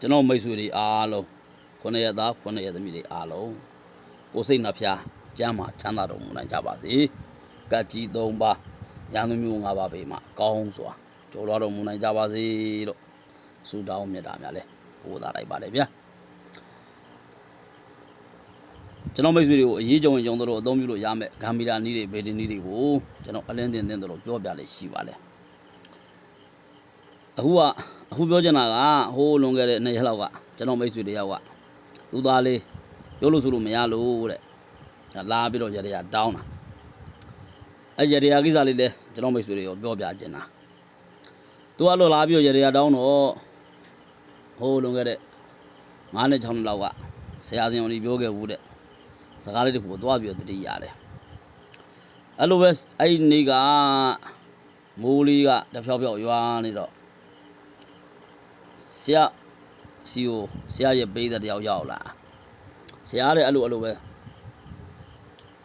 ကျွန်တော်မိတ်ဆွေတွေအားလုံးခုနှစ်ရက်သားခုနှစ်ရက်သမီးတွေအားလုံးကိုယ်စိတ်နှဖျားကျမ်းမာချမ်းသာတော်မူနိုင်ကြပါစေကတ်ကြီး၃ပါးရန်သူမျိုး၅ပါးပေမှာကောင်းစွာကြော်လွှားတော်မူနိုင်ကြပါစေလို့ဆုတောင်းမြတ်တာများလဲပို့သားလိုက်ပါလေဗျာကျွန်တော်မိတ်ဆွေတွေကိုအရေးကြုံရင်ကြုံတို့အသုံးပြုလို့ရမယ်ဂမ်မီရာနီးတွေဗေဒင်နီးတွေကိုကျွန်တော်အလင်းတင်တင်တို့ပြောပြလေရှိပါလေအခုက အခုပြောချင်တာကဟိုးလွန်ခဲ့တဲ့နှစ်ရက်လောက်ကကျွန်တော်မိတ်ဆွေတယောက်ကသူသားလေးပြောလို့ဆိုလို့မရလို့တဲ့လာပြီးတော့ရရတောင်းတာအဲရရကိစ္စလေးလဲကျွန်တော်မိတ်ဆွေတွေကိုပြောပြချင်တာသူကလို့လာပြီးတော့ရရတောင်းတော့ဟိုးလွန်ခဲ့တဲ့9နှစ်6နှစ်လောက်ကဆရာစင်အောင်ဒီပြောခဲ့ဘူးတဲ့စကားလေးတစ်ခုကိုသွားပြီးတော့တတိရတယ်အဲ့လိုပဲအဲ့ဒီနေ့ကမိုးလေးကတဖြောက်ဖြောက်ရွာနေတော့ ဆရာစီကိုဆရာရဲ့ပေးတဲ့တယောက်ရောက်လာဆရာတဲ့အဲ့လိုအဲ့လိုပဲ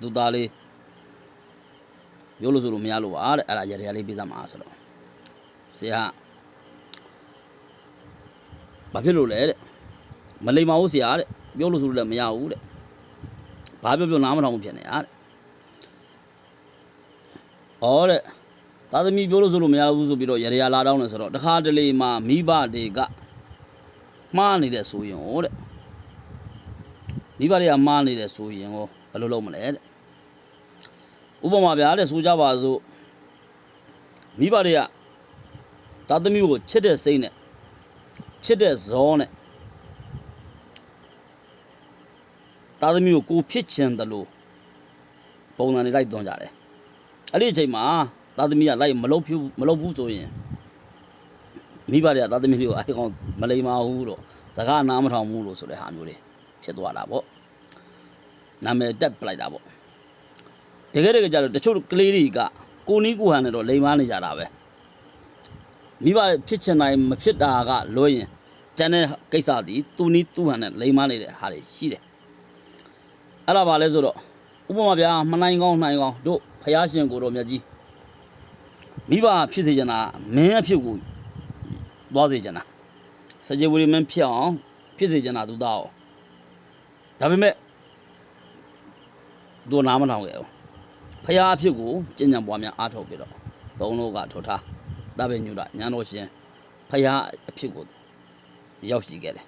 သူသားလေးပြောလို့ဆိုလို့မရလို့ပါတဲ့အဲ့ဒါရရလေးပေးစမ်းပါဆိုတော့ဆရာဘာဖြစ်လို့လဲတဲ့မလိမ္မာဘူးဆရာတဲ့ပြောလို့ဆိုလို့လည်းမရဘူးတဲ့ဘာပြောပြောနားမထောင်ဘူးဖြစ်နေတာတဲ့ဩတဲ့သာသမီပြောလို့ဆိုလို့မရဘူးဆိုပြီးတော့ရရလာတောင်းတယ်ဆိုတော့တခါတလေမှာမိဘတွေက မှားနေတဲ့ဆိုရင်ဟောတဲ့မိဘတွေကမှားနေတဲ့ဆိုရင်ဟောဘယ်လိုလုပ်မလဲတဲ့ဥပမာဗျာတဲ့ဆိုကြပါစို့မိဘတွေကသာသမီကိုချစ်တဲ့စိတ်နဲ့ချစ်တဲ့ဇောနဲ့သာသမီကိုကိုဖြစ်ချင်တယ်လို့ပုံစံတွေလိုက်သွန်းကြတယ်အဲ့ဒီအချိန်မှာသာသမီကလိုက်မလုပ်ဖြူမလုပ်ဘူးဆိုရင် မိဘတွေကသာသမီလေးကိုအဲ့ကောင်မလိမ္မာဘူးတော့စကားနားမထောင်ဘူးလို့ဆိုတဲ့ဟာမျိုးတွေဖြစ်သွားတာပေါ့နာမည်တက်ပလိုက်တာပေါ့တကယ်တကယ်ကြတော့တချို့ကလေးတွေကကိုနီးကိုဟန်နဲ့တော့လိမ်မာနေကြတာပဲမိဘဖြစ်ချင်တိုင်းမဖြစ်တာကလွှဲရင်ကျန်တဲ့ကိစ္စဒီသူနီးသူဟန်နဲ့လိမ်မာနေတဲ့ဟာတွေရှိတယ်အဲ့ဒါပါလဲဆိုတော့ဥပမာဗျာမနိုင်ကောင်းနိုင်ကောင်းတို့ဖယားရှင်ကိုတော်မြတ်ကြီးမိဘဖြစ်စေချင်တာမင်းအဖြစ်ကို သွားစေချင်တာစကြဝဠာမင်းဖြစ်အောင်ဖြစ်စေချင်တာသူသားအောင်ဒါပေမဲ့တို့နားမထောင်ခဲ့ဘူးဖယားအဖြစ်ကိုကျင့်ကြံပွားများအားထုတ်ပြီးတော့သုံးလို့ကထောထားတပည့်ညုတာညာတော်ရှင်ဖယားအဖြစ်ကိုရောက်ရှိခဲ့တယ်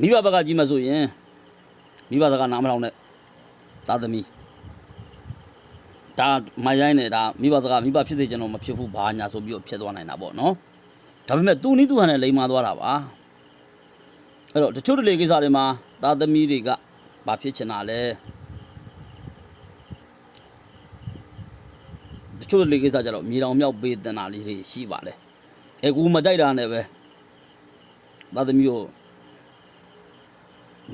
မိဘဘက်ကကြီးမဆိုရင်မိဘစကားနားမထောင်နဲ့သာသမီဒါမရိုင်းနဲ့ဒါမိဘစကားမိဘဖြစ်စေချင်တော့မဖြစ်ဘူးဘာညာဆိုပြီးတော့ဖြစ်သွားနိုင်တာပေါ့နော် ဒါပေမဲ့သူနီးသူဟန်နဲ့လိမ်မာသွားတာပါအဲ့တော့တချို့တလေကိစ္စတွေမှာသာသမီတွေကဘာဖြစ်ချင်တာလဲတချို့တလေကိစ္စကြတော့မြေတောင်မြောက်ပေးတင်တာလေးတွေရှိပါလေအဲကူမကြိုက်တာနဲ့ပဲသာသမီကို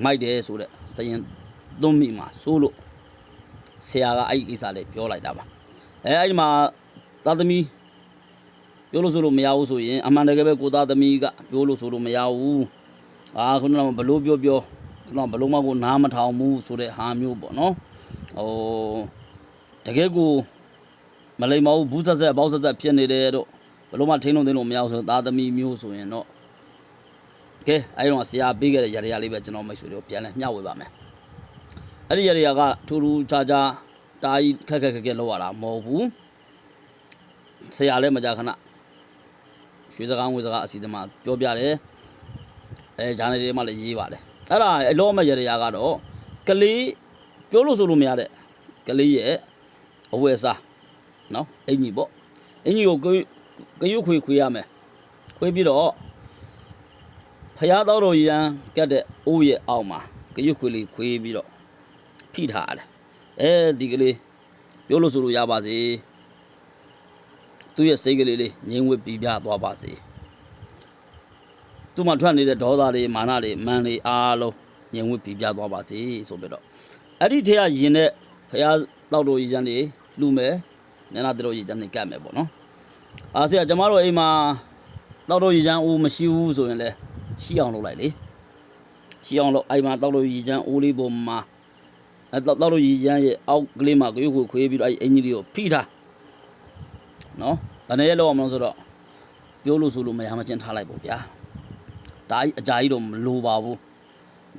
မိုက်တယ်ဆိုတဲ့စရင်သွန်းမိမှာစိုးလို့ဆရာကအဲ့ဒီကိစ္စလေးပြောလိုက်တာပါအဲအဲ့ဒီမှာသာသမီ ပြောလို့ဆိုလို့မရဘူးဆိုရင်အမှန်တကယ်ပဲကိုသားသမီးကပြောလို့ဆိုလို့မရဘူးအာခုနကဘလို့ပြောပြောခုနကဘလို့မကိုနားမထောင်ဘူးဆိုတဲ့ဟာမျိုးပေါ့နော်ဟိုတကယ်ကိုမလိမ္မာဘူးဘူးဆက်ဆက်ဘောက်ဆက်ဆက်ဖြစ်နေတယ်တော့ဘလို့မထိန်းလို့သိလို့မရဘူးဆိုသားသမီးမျိုးဆိုရင်တော့ကဲအဲ့တော့ဆရာပေးခဲ့တဲ့ရရလေးပဲကျွန်တော်မိတ်ဆွေတို့ပြန်လဲမျှဝေပါမယ်အဲ့ဒီရရကထူထူခြားခြားတာကြီးခက်ခက်ခက်ခက်လောက်ရတာမဟုတ်ဘူးဆရာလည်းမကြခဏ ရွှေစကားငွေစကားအစီအစဉ်မှာပြောပြတယ်အဲဂျာနယ်တွေမှာလည်းရေးပါတယ်အဲ့ဒါအလောမရရကတော့ကလေးပြောလို့ဆိုလို့မရတဲ့ကလေးရဲ့အဝယ်စားနော်အင်ကြီးပေါ့အင်ကြီးကိုကရွခွေခွေရမယ်ခွေပြီးတော့ဖျားတော်တော်ရန်ကတ်တဲ့အိုးရဲ့အောက်မှာကရွခွေလေးခွေပြီးတော့ဖိထားရတယ်အဲဒီကလေးပြောလို့ဆိုလို့ရပါစေ သူ့ရဲ့စိတ်ကလေးလေးငြိမ်ဝှက်ပြီးပြသွားပါစေသူ့မှာထွက်နေတဲ့ဒေါသတွေမာနတွေမန်တွေအားလုံးငြိမ်ဝှက်ပြီးပြသွားပါစေဆိုပြီးတော့အဲ့ဒီထဲကယင်တဲ့ဖះတောက်တော်ကြီးချမ်းတွေလူမယ်နန္ဒတော်ကြီးချမ်းတွေကတ်မယ်ပေါ့နော်အားဆရာကျမတို့အိမ်မှာတောက်တော်ကြီးချမ်းအိုးမရှိဘူးဆိုရင်လည်းရှိအောင်လုပ်လိုက်လေရှိအောင်လုပ်အိမ်မှာတောက်တော်ကြီးချမ်းအိုးလေးပေါ်မှာအဲ့တောက်တော်ကြီးချမ်းရဲ့အောက်ကလေးမှာကြွေးခွေခွေးပြီးတော့အဲ့အင်ကြီးလေးကိုဖိထား နော်ဗနဲ့ရက်လောက်အောင်မလို့ဆိုတော့ပြောလို့ဆိုလို့မရမချင်းထားလိုက်ပေါ့ဗျာဒါကြီးအကြာကြီးတော့မလိုပါဘူး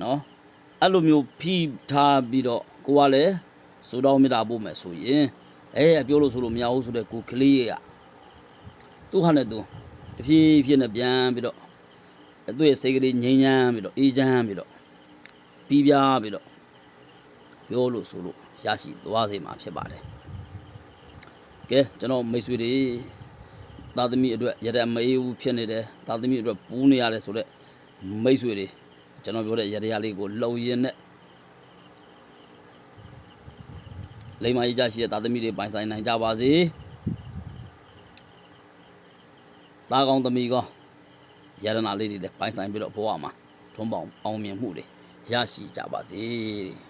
နော်အဲ့လိုမျိုးဖိထားပြီးတော့ကိုကလည်းစိုးတောင်းမြတာပို့မယ်ဆိုရင်အဲပြောလို့ဆိုလို့မရဘူးဆိုတဲ့ကိုကလေးရဲ့သူ့ဟာနဲ့သူတဖြည်းဖြည်းနဲ့ပြန်ပြီးတော့သူ့ရဲ့စိတ်ကလေးငြိမ်းချမ်းပြီးတော့အေးချမ်းပြီးတော့ပြီးပြားပြီးတော့ပြောလို့ဆိုလို့ရရှိသွားစေမှာဖြစ်ပါတယ် ကဲကျွန်တော်မိတ်ဆွေတွေသားသမီးအတွက်ရတဲ့မအေးဘူးဖြစ်နေတယ်သားသမီးအတွက်ပူးနေရတယ်ဆိုတော့မိတ်ဆွေတွေကျွန်တော်ပြောတဲ့ရတဲ့လေးကိုလှုံရင်နဲ့လိမ္မာရေးကြရှိတဲ့သားသမီးတွေပိုင်ဆိုင်နိုင်ကြပါစေသားကောင်းသမီးကောင်းရတနာလေးတွေလည်းပိုင်ဆိုင်ပြီးတော့ဘဝမှာထွန်းပေါအောင်အောင်မြင်မှုတွေရရှိကြပါစေ